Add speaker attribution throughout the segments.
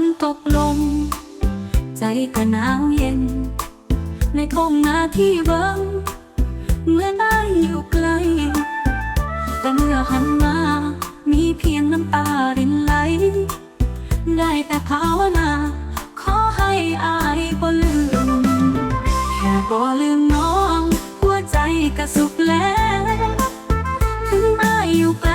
Speaker 1: นตกลง ใจก็หนาวเย็น ในทงนาที่เบิ่งเมื่อนอายอยู่ไกล แต่เมื่อหันมา มีเพียงน้ำตารินไหล ได้แต่ภาวนา ขอให้อายบ่ลืม แค่บ่ลืมน้อง หัวใจก็สุขแล้ว ถึงอายอยู่ไกล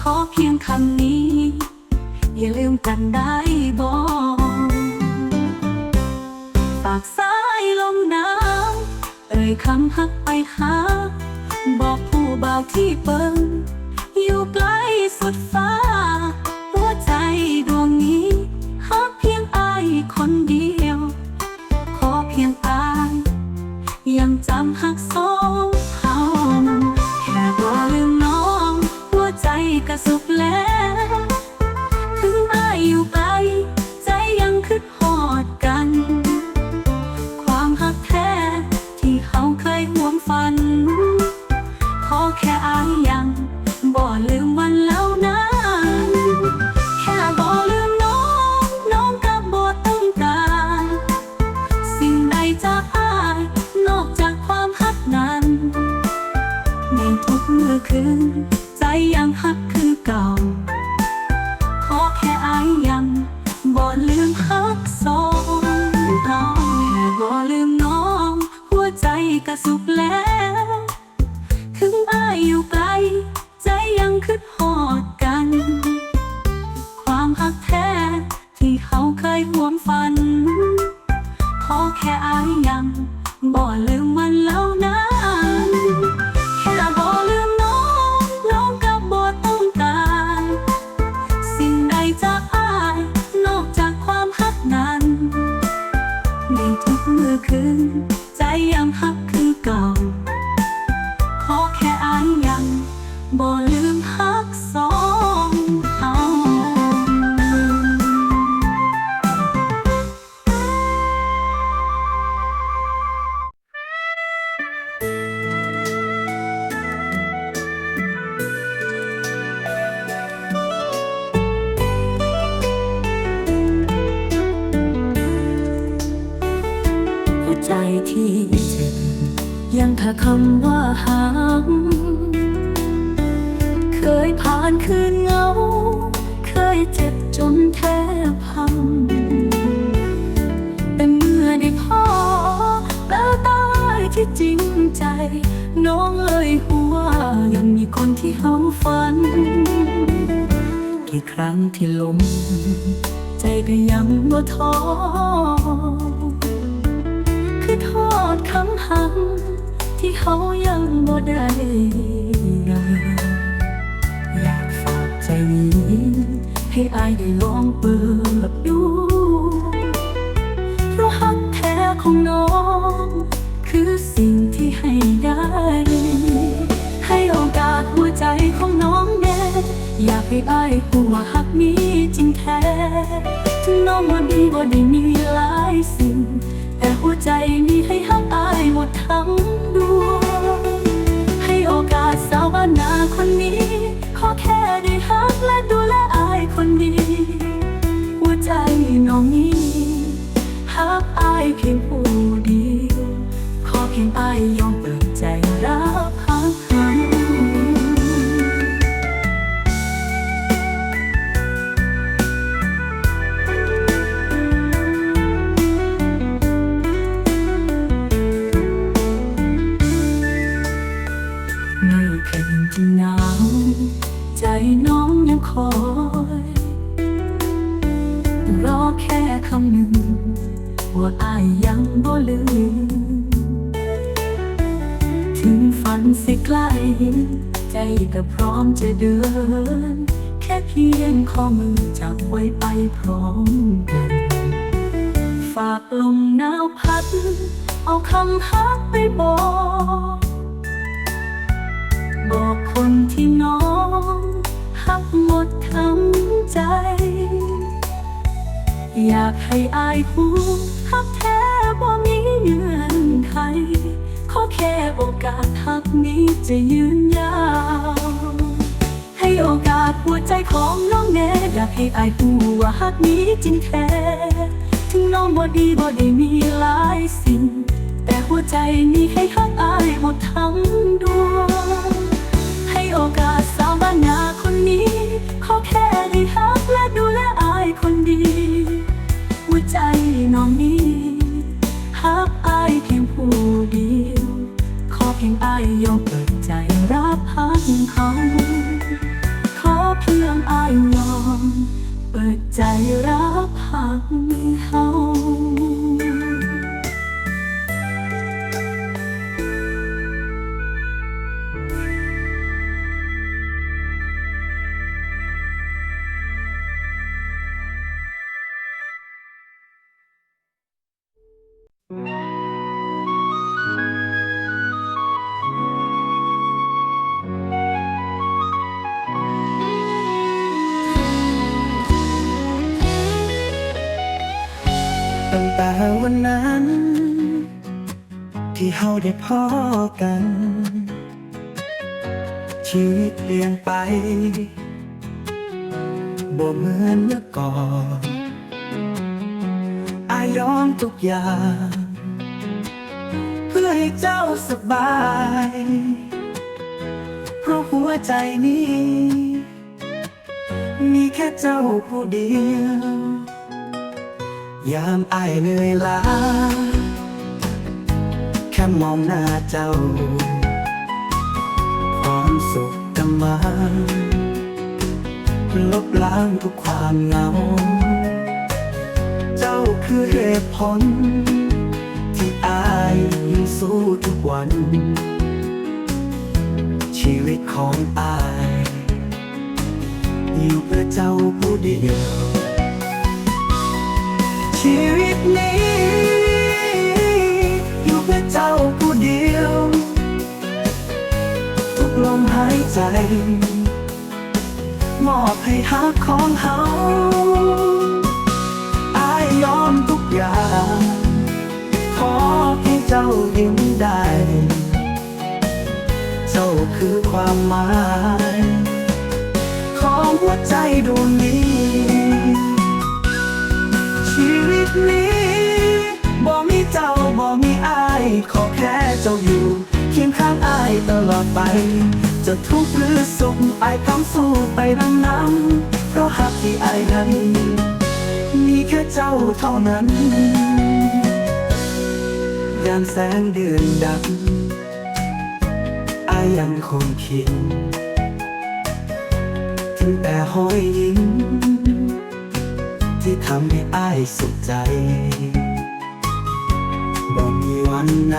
Speaker 1: ขอเพียงคำนี้ อย่าลืมกันได้บอกปากสายลมหนาวเอ่ยคำฮักไปหา บอกผู้บ่าวที่เปิงอยู่ไกลสุดฟ้า ก็สุขแล้วาย ใจที่เจ็บยังแค่คำว่าหางเคยผ่านคืนเงา เคยเจ็บจนแทบพังแต่เมื่อได้พอแววตาที่จริงใจ น้องเลยหัวยังมีคนที่เขาฝัน กี่ครั้งที่ล้มใจก็ยังบ่ท้อ คือโทษคำหักที่เขายังบ่ได้อยากฝากใจนี้ให้อายได้ลองเปิดดูเพราะหักแท้ของน้อง คือสิ่งที่ให้ได้ ให้โอกาสหัวใจของน้องแน่อยากให้อายรู้ว่าหักนี้จริงแท้ถึงน้องว่าดีบ่ได้มีหลายสิ่ง ใจมีให้หักอายหมดทั้งดวง ให้โอกาสสาวบ้านนาคนนี้ ขอแค่ได้หักและดูแลอายคนดีหัวใจน้องนี้หักอายเพียงผู้เดียวขอเพียงอายยอมเปิด ใจ อยากให้อายหูฮักแท้บ่มีเงื่อนไขขอแค่โอกาสฮักนี้จะยืนยาว ให้โอกาสหัวใจของน้องแน่อยากให้อายรู้ว่าฮักนี้จริงแท้ถึงน้องบ่ดีบ่ได้มีหลายสิ่ง แต่หัวใจนี้ให้ฮักอายหมดทั้งดวงให้โอกาสสาวบ้านนาคนนี้ขอแค่ฮักและดูแลอายคนดี หัวใจน้องนี้ฮักอายเพียงผู้เดียวขอเพียงอายยอมเปิดใจรับฮักเขาขอเพียงอายยอม เปิดใจรับฮักเขา
Speaker 2: ตั้งแต่วันนั้น ที่เฮาได้พอกัน ชีวิตเปลี่ยนไปบ่เหมือนเมื่อก่อนอายอมทุกอย่าง เพื่อให้เจ้าสบาย เพราะหัวใจนี้ มีแค่เจ้าผู้เดียว ยามอายเหนื่อยล้า แค่มองหน้าเจ้า ความสุขกำมาลบล้างทุกความเหงา เจ้าคือเหตุผล ที่อายยังสู้ทุกวัน ชีวิตของอาย อยู่เพื่อเจ้าผู้เดียว ชีวิตนี้ อยู่เพื่อเจ้าผู้เดียว ทุกลมหายใจ มอบให้หักของเฮาอายยอมทุกอย่างขอให้เจ้ายิ้มได้ เจ้าคือความหมาย ของหัวใจดวงนี้ วิตนี้บ่มีเจ้าบ่มีอาย ขอแค่เจ้าอยู่เคียงข้างอายตลอดไป จะทุกข์หรือสุขอายพร้อมสู้ไปดังน้ำเพราะหักที่อายนั้น มีแค่เจ้าเท่านั้นยามแสงเดือนดับอายยังคงคิดถึงแต่หอยยิ้ม ที่ทำให้อ้ายสุขใจบ่มีวันไหน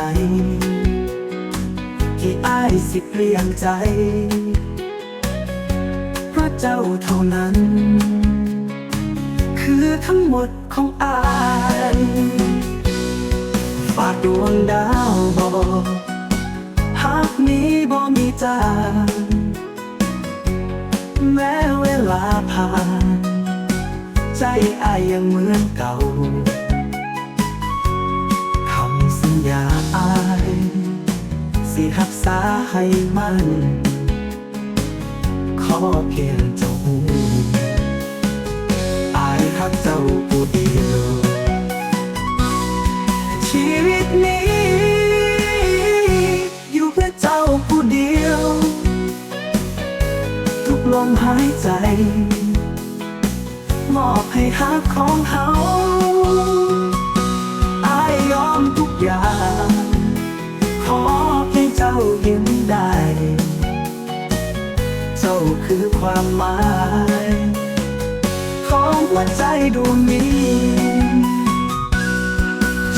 Speaker 2: ที่อ้ายสิเปลี่ยนใจ เพราะเจ้าเท่านั้น คือทั้งหมดของอ้ายฝากดวงดาวบอกหากนี้บ่มีจางแม้เวลาผ่าน ใจอายยังเหมือนเก่าคำสัญญาอายสิรักษาให้มัน ขอเพียงเจ้าหูอายรักเจ้าผู้เดียวชีวิตนี้ อยู่เพื่อเจ้าผู้เดียว ทุกลมหายใจมอบใหักของเฮาอายยอมทุกอย่าง ขอให้เจ้ายิ้มได้ เจ้าคือความหมาย ของหัวใจดวงนี้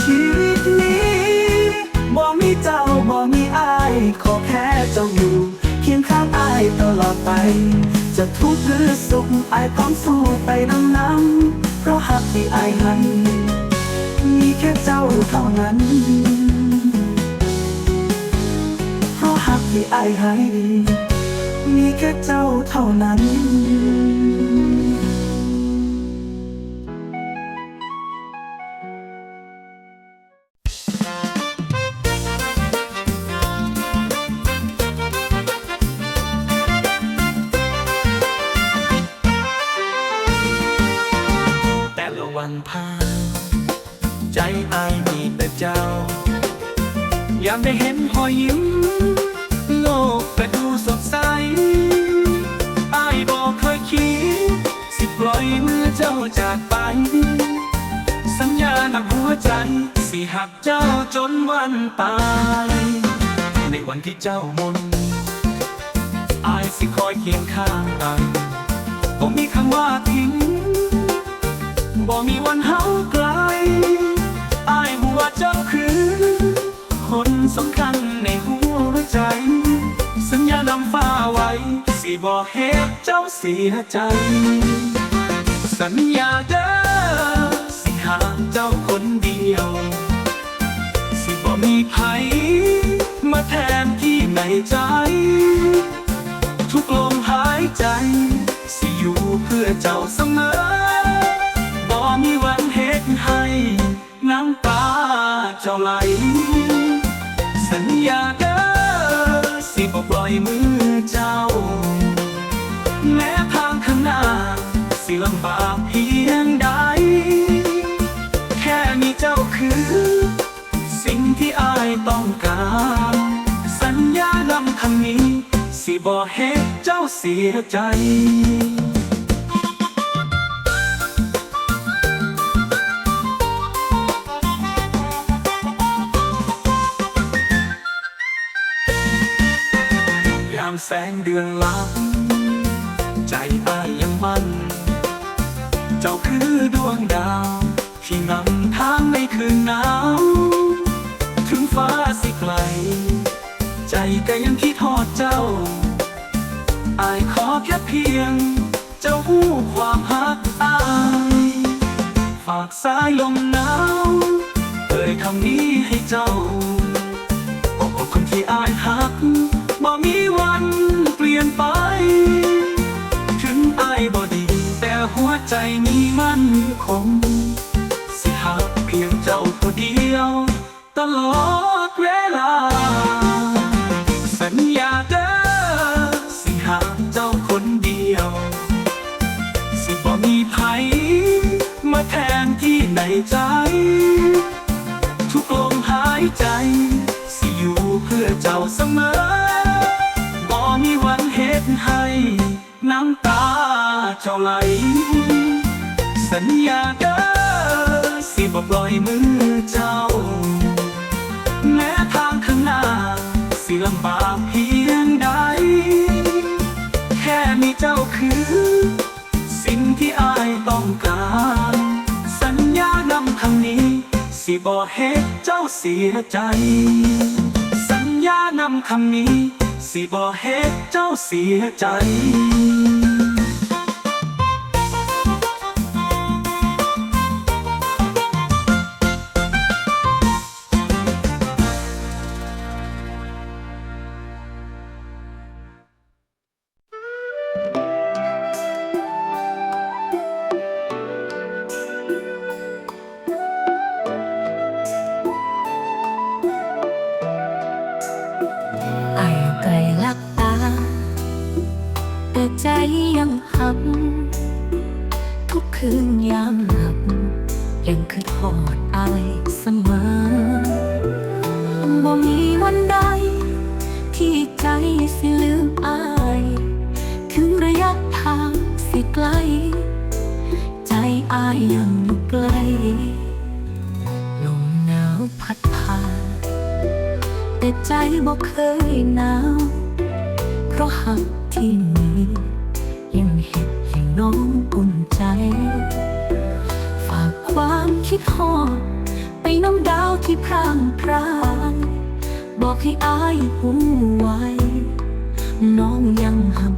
Speaker 2: ชีวิตนี้บ่มีเจ้าบ่มีอาย ขอแค่เจ้าอยู่ เคียงข้างอายตลอดไป จะทุกข์หรือสุขไอพร้อมสู้ไปน้ำน้ำเพราะหักที่ไอหัน มีแค่เจ้าเท่านั้น เพราะหักที่ไอหายมีแค่เจ้าเท่านั้น สิปล่อเจ้าจากไป สัญญาหนักหัวใจ สิหักเจ้าจนวันตาย ในวันที่เจ้ามนอายสิคอยเคียงข้างกันผมมีคำว่าทิ้งบ่มีวันเฮาไกลอายหัวเจ้าคือ คนสำคัญในหัวใจ สัญญานำฟ้าไว้ สิบ่เฮ็ดเจ้าเสียใจ สัญญาเด้อสิหาเจ้าคนเดียว สิบ่มีใครมาแทนที่ในใจ ทุกลมหายใจ สิอยู่เพื่อเจ้าเสมอบ่มีวันเฮ็ดให้น้ำตาเจ้าไหล สัญญาเด้อสิบ่ปล่อยมือ สิลำบากเพียงใด แค่มีเจ้าคือ สิ่งที่อายต้องการ สัญญานำคำนี้ สิบ่เฮ็ดเจ้าเสียใจยามแสงเดือนลับ ใจอายยังมั่น ดวงดาว ที่นำทางในคืนหนาว ถึงฟ้าสิไกล ใจก็ยังคิดทอดเจ้า อายขอแค่เพียง เจ้าหู้ความหักอายฝากสายลมหนาวเอ่ยคำนี้ให้เจ้าโอ้คนที่อายหักบ่มีวันเปลี่ยนไป มีมั่นคง สิหักเพียงเจ้าผู้เดียว ตลอดเวลา สัญญาเด้อสิหักเจ้าคนเดียว สิบ่มีไผมาแทนที่ในใจ ทุกลมหายใจ สิอยู่เพื่อเจ้าเสมอบ่มีวันเฮ็ดให้ น้ำตา เจ้าไหลสัญญาเด้อสิบ่ปล่อยมือเจ้า แม้ทางข้างหน้า สิลำบากเพียงใด แค่มีเจ้าคือ สิ่งที่อายต้องการ สัญญานำคำนี้ สิบ่เฮ็ดเจ้าเสียใจ สัญญานำคำนี้ สิบ่เฮ็ดเจ้าเสียใจ
Speaker 1: คืนยามหลับยังคือทอดอายเสมอบ่มีวันใด ที่ใจสิลืมอายถึงระยะทางสิไกล ใจอายยังอยู่ไกลลมหนาวพัดผ่านแต่ใจบอกเคยหนาว เพราะหัก คิดหอไปน้อำดาวที่พรางพรานบอกให้อายหูไว้ น้องยังหั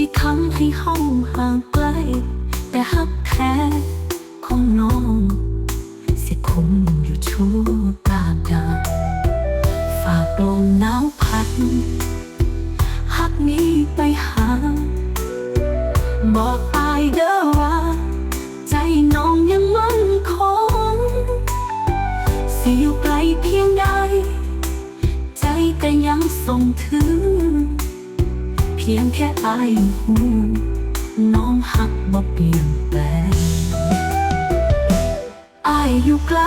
Speaker 1: สิทำให้ห้องห่างไกล แต่ฮักแท้ของน้องเสียคมอยู่ชั่ว แค่อายหูน้องหักบ่เปลี่ยนแปลงอายอยู่ไกล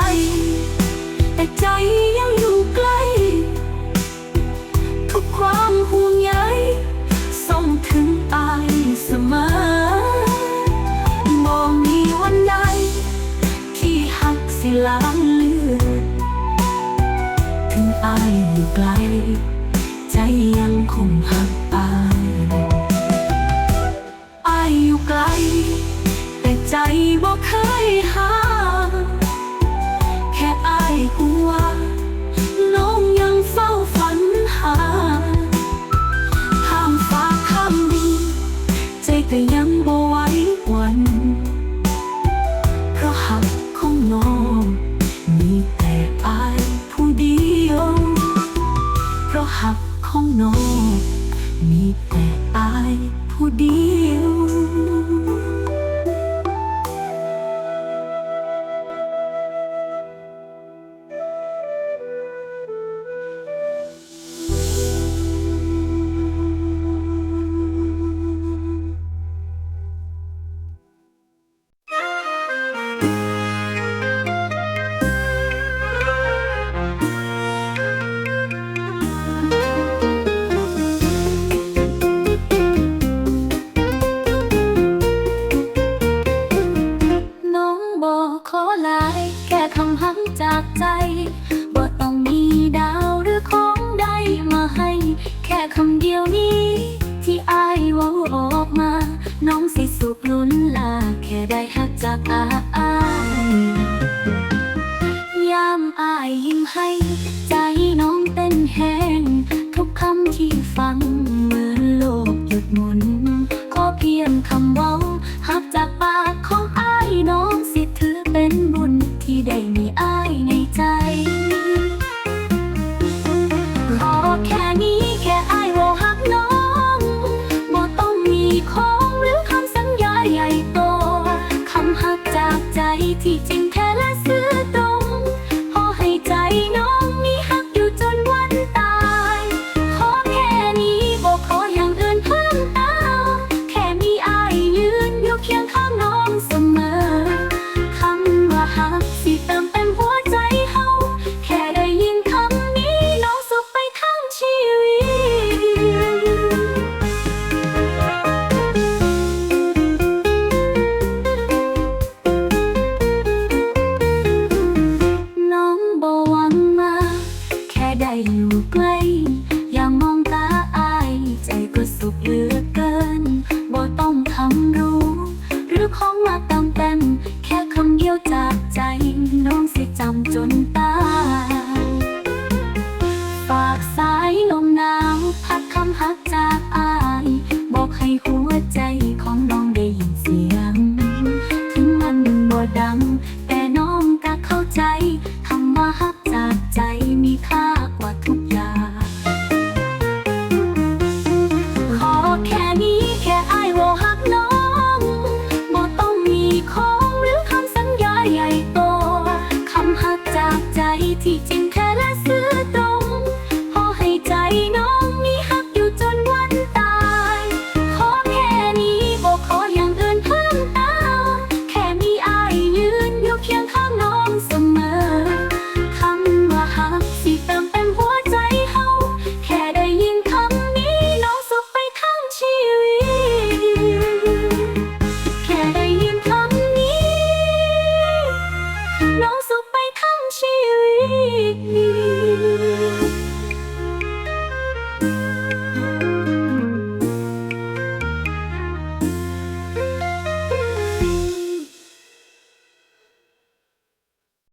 Speaker 1: แต่ใจยัง ขอลาย แค่คำหังจากใจ